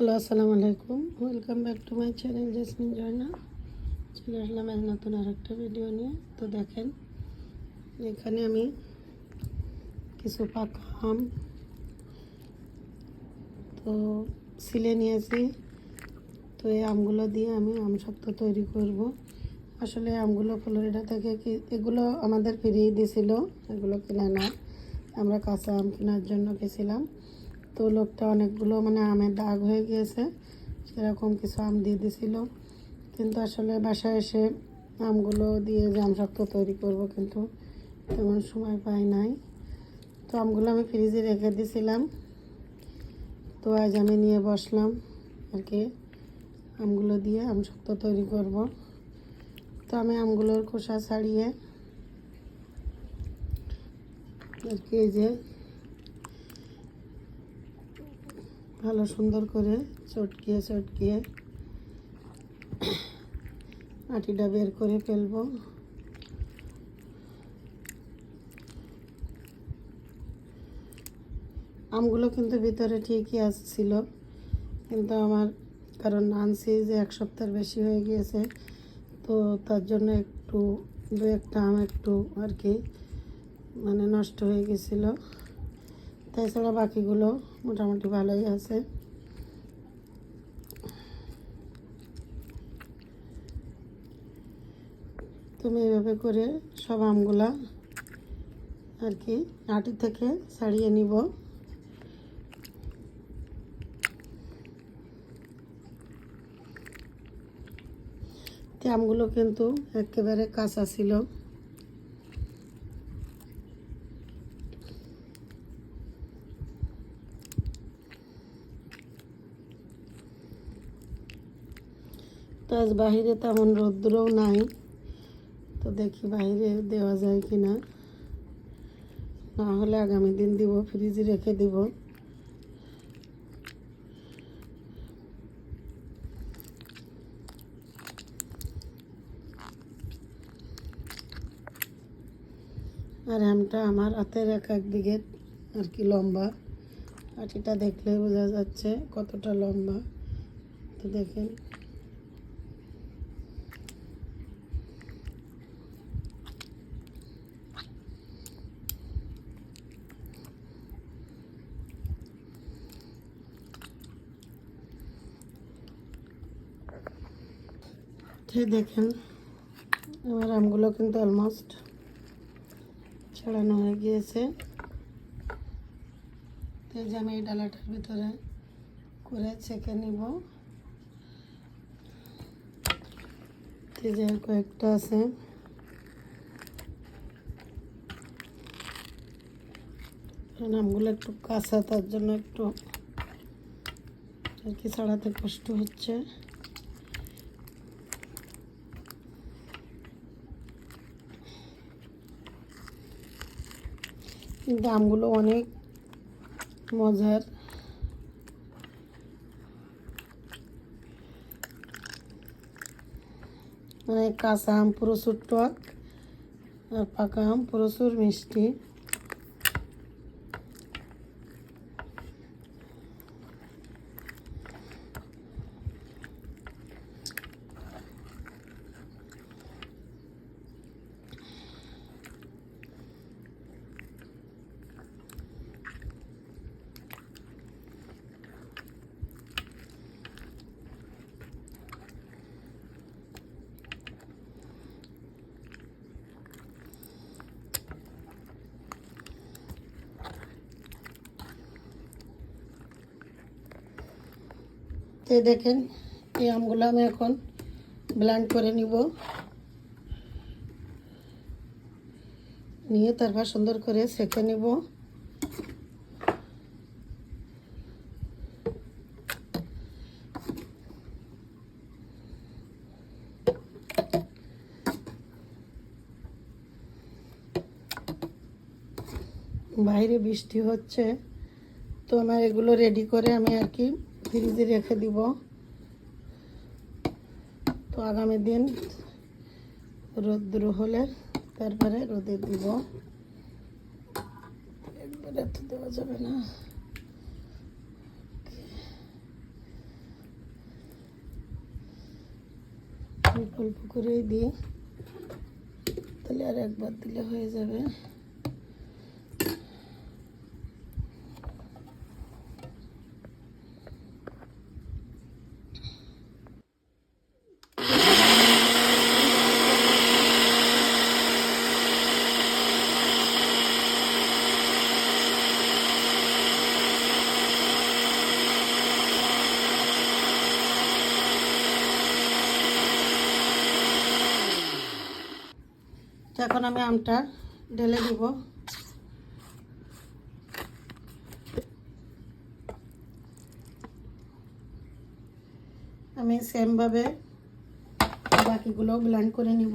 Hello, আসসালামু আলাইকুম। Welcome back to my channel Jesmin Joyna চলে আসলাম আজ নতুন আর একটা ভিডিও নিয়ে। তো দেখেন, এখানে আমি কিছু পাকা আম, তো সিলে নিয়েছি। তো এই আমগুলো দিয়ে আমি আম শক্ত তৈরি করব। আসলে আমগুলো ফ্লোরিডা থেকে কি, এগুলো আমাদের ফিরিয়ে দিয়েছিল এগুলো কিনে না। আমরা কাঁচা আম কেনার জন্য গেছিলাম। তো লোকটা অনেকগুলো মানে আমের দাগ হয়ে গিয়েছে, সেরকম কিছু আম দিয়ে দিছিল। কিন্তু আসলে বাসায় এসে আমগুলো দিয়ে আম শক্ত তৈরি করব কিন্তু তেমন সময় পাই নাই। তো আমগুলো আমি ফ্রিজে রেখে দিয়েছিলাম তো আজ আমি নিয়ে বসলাম আর কি, আমগুলো দিয়ে আম শক্ত তৈরি করব। তো আমি আমগুলোর খোসা ছাড়িয়ে আর কি এই যে ভালো সুন্দর করে চটকিয়ে চটকিয়ে আটিটা বের করে ফেলব। আমগুলো কিন্তু ভিতরে ঠিকই আসছিল, কিন্তু আমার কারণ আনছি যে এক সপ্তাহের বেশি হয়ে গিয়েছে, তো তার জন্য একটু দু একটা আম একটু আর কি মানে নষ্ট হয়ে গেছিল তাছাড়া বাকিগুলো মোটামুটি ভালোই আছে। তুমি এইভাবে করে সব আমগুলা আর কি আটি থেকে ছাড়িয়ে নিব। আমগুলো কিন্তু একেবারে কাঁচা ছিল তো আজ বাহিরে তেমন রৌদ্রও নাই। তো দেখি বাইরে দেওয়া যায় কি না না হলে আগামী দিন দিব, ফ্রিজে রেখে দিব। আর আমটা আমার হাতের এক এক দিকে আর কি লম্বা। আটিটা দেখলে বোঝা যাচ্ছে কতটা লম্বা। তো দেখেন। এই দেখেন। আমার আমগুলো কিন্তু অলমোস্ট ছাড়ানো হয়ে গিয়েছে। তো যে আমি এই ডালাটার ভিতরে করে ছেঁকে নিব। যে কয়েকটা আছে। আমগুলো একটু কাঁচা, তার জন্য একটু আর কি ছাড়াতে কষ্ট হচ্ছে। আমগুলো অনেক মজার। মানে কাঁচা আম প্রচুর টক আর পাকা আম প্রচুর মিষ্টি। এই দেখেন, এই আমগুলো আমি এখন ব্ল্যান্ড করে নিব। নিয়ে তারপর সুন্দর করে সেঁকে নিব। বাইরে বৃষ্টি হচ্ছে, তো আমার এগুলো রেডি করে আমি আর কি ফ্রিজে রেখে দিব। তো আগামী দিন রোদ্র হলে তারপরে রোদে দিব। একবারে তো দেওয়া যাবে না। অল্প করেই দিই। তাহলে আর একবার দিলে হয়ে যাবে। এখন আমি আমটা ঢেলে দিব। আমি সেমভাবে বাকিগুলো ব্লান্ড করে নিব।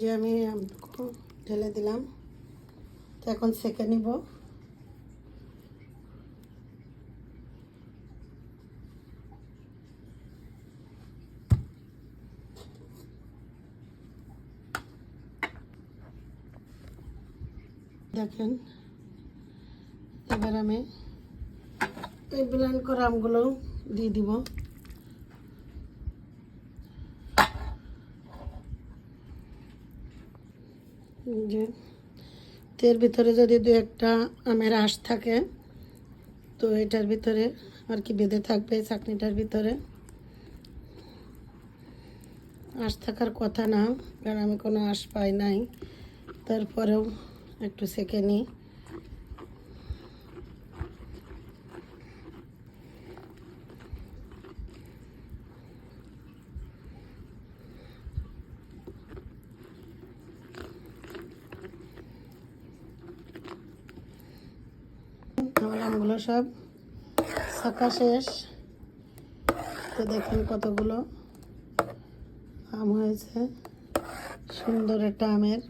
যে আমি ঢেলে দিলাম। তো এখন সেকে নিব। দেখেন, এবার আমি এই ব্লেন্ড করা আমগুলো দিয়ে দিব। যে তের ভিতরে যদি দু একটা আমের আঁশ থাকে, তো এটার ভিতরে আর কি বেঁধে থাকবে চাকনিটার ভিতরে। আঁশ থাকার কথা না, কারণ আমি কোনো আঁশ পাই নাই। তারপরেও একটু সেকে নিই। আমার আমগুলো সব। শাখা শেষ। তো দেখেন কতগুলো আম হয়েছে। সুন্দর একটা আমের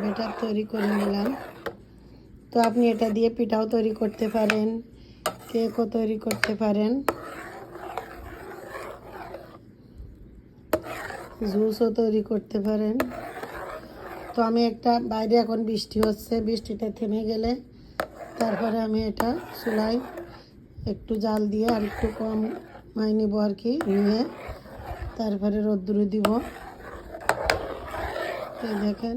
বেটার তৈরি করে নিলাম। তো আপনি এটা দিয়ে পিঠাও তৈরি করতে পারেন, কেকও তৈরি করতে পারেন। জুসও তৈরি করতে পারেন। তো আমি একটা, বাইরে এখন বৃষ্টি হচ্ছে বৃষ্টিটা থেমে গেলে তারপরে আমি এটা চুলায় একটু জাল দিয়ে আর একটু কম মাই নিব আর কি, নিয়ে তারপরে রোদ্দুরে দিব। এই দেখেন।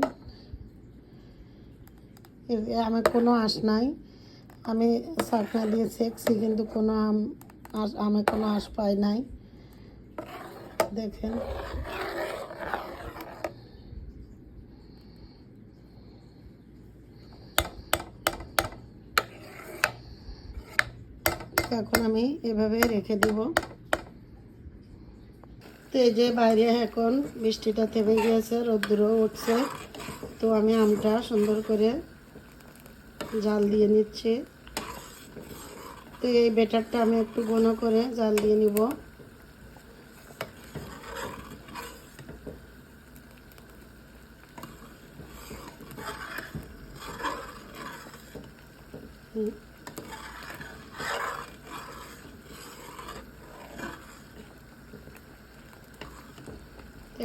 আমার কোনো আঁশ নাই। আমি চাকনা দিয়ে সেকছি কিন্তু কোনো আম আঁশ আমি কোনো আঁশ পাই নাই। দেখেন। এখন আমি এভাবে রেখে দিব। তো এই যে বাইরে এখন বৃষ্টিটা থেমে গিয়েছে রোদ্দুরও উঠছে। তো আমি আমটা সুন্দর করে জাল দিয়ে নিচ্ছি। তো এই বেটারটা আমি একটু ঘন করে জাল দিয়ে নিব। হুম।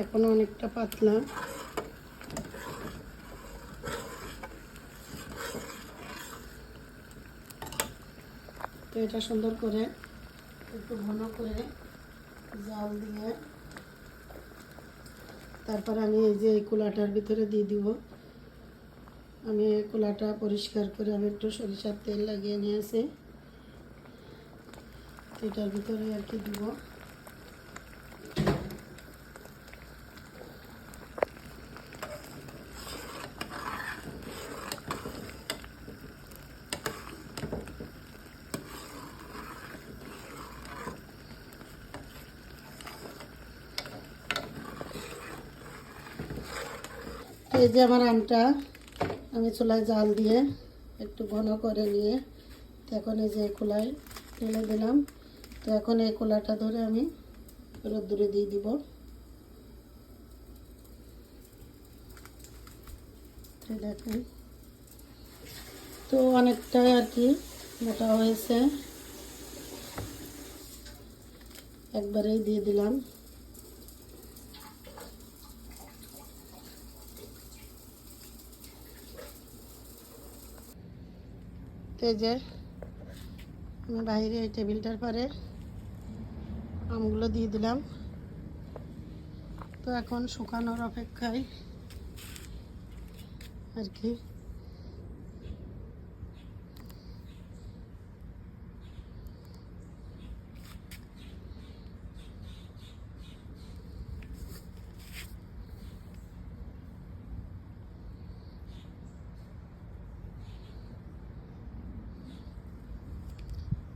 এখনও অনেকটা পাতলা। তো এটা সুন্দর করে একটু ঘন করে জাল দিয়ে তারপর আমি এই যে এই কুলাটার ভিতরে দিয়ে দিব। আমি এই কুলাটা পরিষ্কার করে আমি একটু সরিষার তেল লাগিয়ে নিয়েছি। এটার ভিতরে আর কি দিব তো এই যে আমার আমটা আমি চুলায় জাল দিয়ে একটু ঘন করে নিয়ে এখন এই যে খোলায় ঢেলে দিলাম। তো এখন এই খোলাটা ধরে আমি রোদ্দুরে দিয়ে দিব। দেখেন। তো অনেকটাই আর কি মোটা হয়েছে। একবারেই দিয়ে দিলাম। আমি বাইরে এই টেবিলটার পরে আমগুলো দিয়ে দিলাম। তো এখন শুকানোর অপেক্ষায় আর কি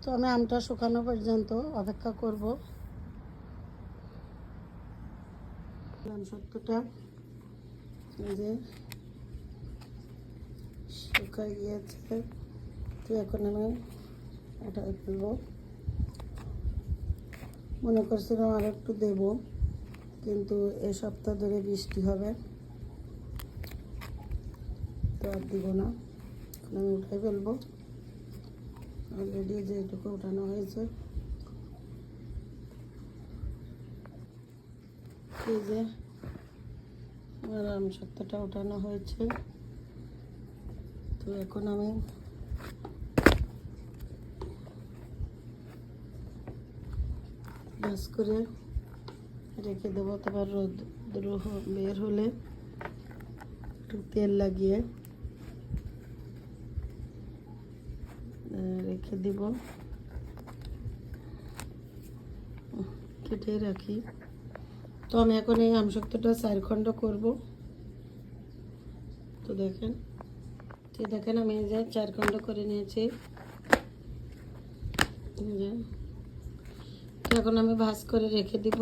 তো আমি আমটা শুকানো পর্যন্ত অপেক্ষা করব। আম যে শুকাই গিয়েছে। তো এখন আমি এটা ফেলব মনে করছিলাম আর একটু দেব, কিন্তু এ সপ্তাহ ধরে বৃষ্টি হবে। তো আর দিব না। আমি উঠাই ফেলব। অলরেডি যেটুকু উঠানো হয়েছে। এই যে আমার আম উঠানো হয়েছে। তো এখন আমি ব্যাস করে রেখে দেবো, তারপর রোদ বের হলে একটু তেল লাগিয়ে রেখে দিব। কেটে রাখি। তো আমি এখন এই আমসক্তটা চার খণ্ড করব। তো দেখেন তো দেখেন আমি যে চার খণ্ড করে নিয়েছি। তো এখন আমি ভাজ করে রেখে দিব।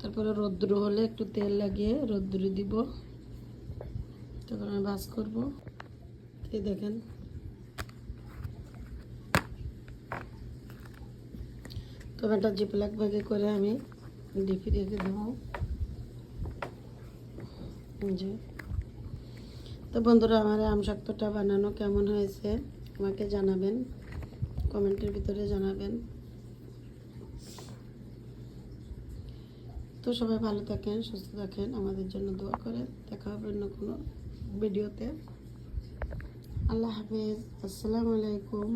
তারপরে রোদ্দুর হলে একটু তেল লাগিয়ে রোদ্দুরে দিব। তখন আমি ভাজ করব। এই দেখেন টমেটো জিপলাক ভাগে করে আমি ডিপি রেখে দেবো। যে। তো বন্ধুরা, আমার এই আমশক্তটা বানানো কেমন হয়েছে আমাকে জানাবেন। কমেন্টের ভিতরে জানাবেন। তো সবাই ভালো থাকেন, সুস্থ থাকেন, আমাদের জন্য দোয়া করে দেখা হবে অন্য কোনো ভিডিওতে। আল্লাহ হাফিজ। আসসালামু আলাইকুম।